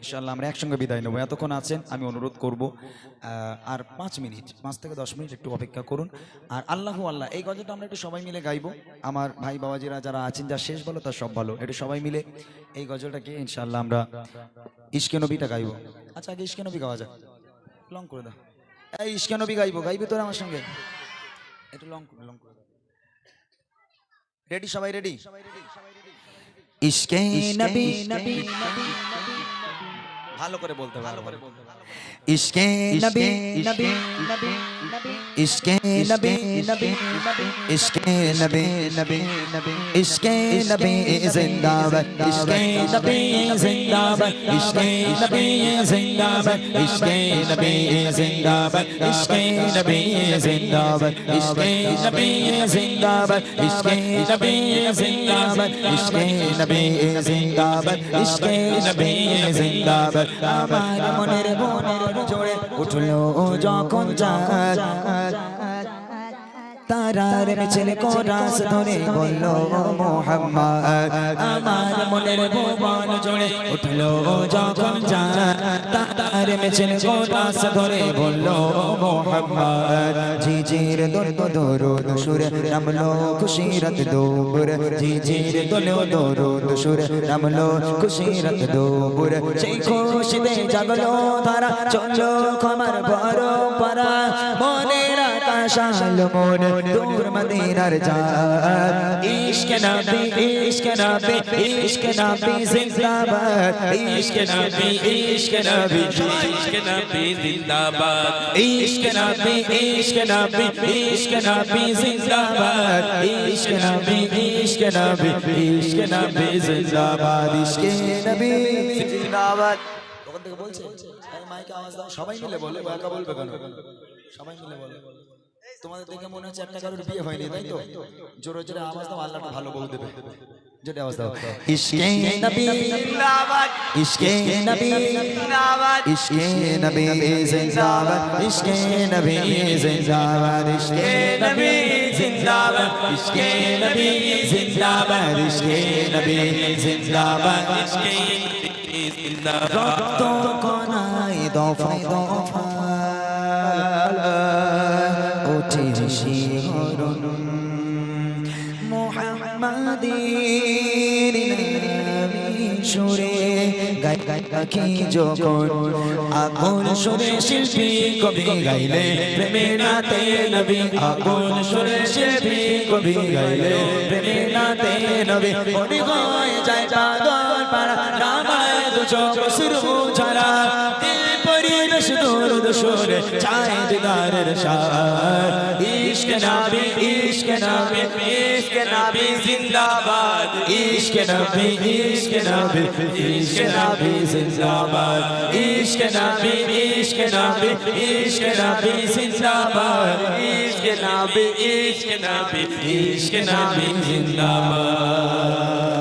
ইনশাল্লাহ আমরা একসঙ্গে বিদায় নেব। এতক্ষণ আছেন আমি অনুরোধ করব আর পাঁচ মিনিট পাঁচ থেকে দশ মিনিট একটু অপেক্ষা করুন। আর আল্লাহ আল্লাহ এই গজলটা আমরা একটু সবাই মিলে গাইবো। আমার ভাই বাবাজিরা যারা আছেন যা শেষ বলো তার সব ভালো একটু সবাই মিলে এই গজলটাকে ইনশাল্লাহ আমরা ইস্কে নবীটা গাইবো। আচ্ছা আগে ইস্কে নবী গাওয়া যাক। লং করে দাও। এই ইস্কে নবী গাইবো গাইবে তোরা আমার সঙ্গে। একটু লং করে লং করে রেডি সবাই রেডি রেডি ইশকে নবী। ভালো করে বলতে ভালো করে ইশকে নবী নবী ইশকে নবী নবী ইশকে নবী নবী ইশকে নবী জিন্দাবাদ ইশকে নবী জিন্দাবাদ ইশকে নবী জিন্দাবাদ ইশকে নবী জিন্দাবাদ ইশকে নবী জিন্দাবাদ ইশকে নবী জিন্দাবাদ ইশকে নবী জিন্দাবাদ ইশকে নবী জিন্দাবাদ ইশকে নবী জিন্দাবাদ। আমার মনের মনের জোরে তারার মিছিল কোরাস ধরে বলল মোহাম্মদ। আমার মনের ভুবন জোরে উঠল যখন চাঁদ তার মেছেন কোটাস ধরে বলল মোহাম্মদ জিজির দোল দরো দসুর নামলো খুশিরত দোবর জিজির দোল দরো দসুর নামলো খুশিরত দোবর সেই খুশিতে জাগলো তারা চলো খামার বড় পারা মনে আলো মন দূর মদিনার জাত। ইশক নবী ইশক নবী ইশক নবী জিন্দাবাদ। ইশক নবী ইশক নবী ইশক নবী জিন্দাবাদ। ইশক নবী ইশক নবী ইশক নবী জিন্দাবাদ। ইশক নবী ইশক নবী, ইশক সবাই মিলে বলে বলবে কেন? সবাই মিলে বলে। তোমাদের দেখে মনে হচ্ছে একটা কারোর বিয়ে হয়নি তাই তো? জোরে জোরে আওয়াজ দাও আল্লাহটা ভালো বউ দেবে। জোরে আওয়াজ দাও। ইশকে নবী। জিন্দাবাদ ইশকে নবী। জিন্দাবাদ ইশকে নবী জিন্দাবাদ। ইশকে নবী জিন্দাবাদ। ইশকে নবী জিন্দাবাদ। ইশকে নবী জিন্দাবাদ। ইশকে নবী জিন্দাবাদ। ইশকে নবী জিন্দাবাদ। রক্ত কণায় দফায় দফা। ওঠে শিহরণ মোহাম্মদের সুরে গাই গাই যখন আগুন সুরে শিল্পী কবি গাইলে প্রেমে নাতে নবী। আগুন সুরে শিল্পী কবি গাইলে প্রেমে নাতে নবী। মনে যায় পাগল পাড়া সুরু চায় দিদারের সার। ইশক নবী ইশক নবী ইশক নবী জিন্দাবাদ। ইশক নবী ইশক নবী ইশক নবী জিন্দাবাদ। ইশক নবী ইশক নবী ইশক নবী জিন্দাবাদ। ইশক নবী ইশক নবী ইশক নবী জিন্দাবাদ।